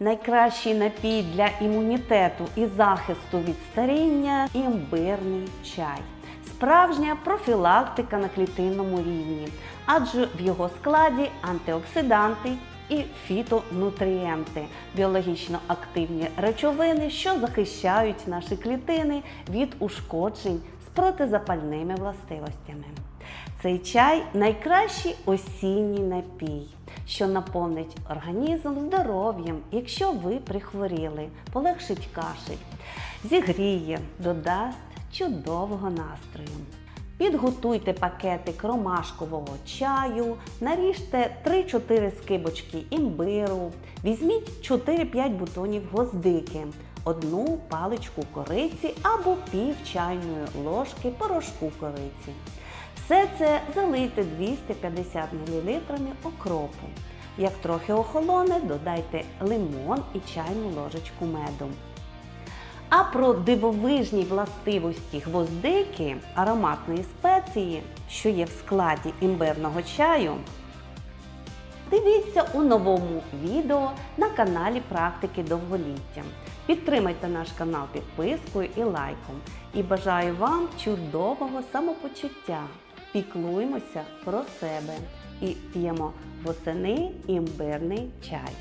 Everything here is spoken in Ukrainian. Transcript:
Найкращий напій для імунітету і захисту від старіння імбирний чай. Справжня профілактика на клітинному рівні, адже в його складі антиоксиданти і фітонутрієнти, біологічно активні речовини, що захищають наші клітини від ушкоджень з протизапальними властивостями. Цей чай найкращий осінній напій, що наповнить організм здоров'ям, якщо ви прихворіли, полегшить кашель, зігріє, додасть чудового настрою. Підготуйте пакетик ромашкового чаю, наріжте 3-4 скибочки імбиру, візьміть 4-5 бутонів гвоздики, одну паличку кориці або пів чайної ложки порошку кориці. Все це залийте 250 мл окропу. Як трохи охолоне, додайте лимон і чайну ложечку меду. А про дивовижні властивості гвоздики, ароматної спеції, що є в складі імбирного чаю, дивіться у новому відео на каналі Практики довголіття. Підтримайте наш канал підпискою і лайком. І бажаю вам чудового самопочуття. Піклуймося про себе і п'ємо восени імбирний чай.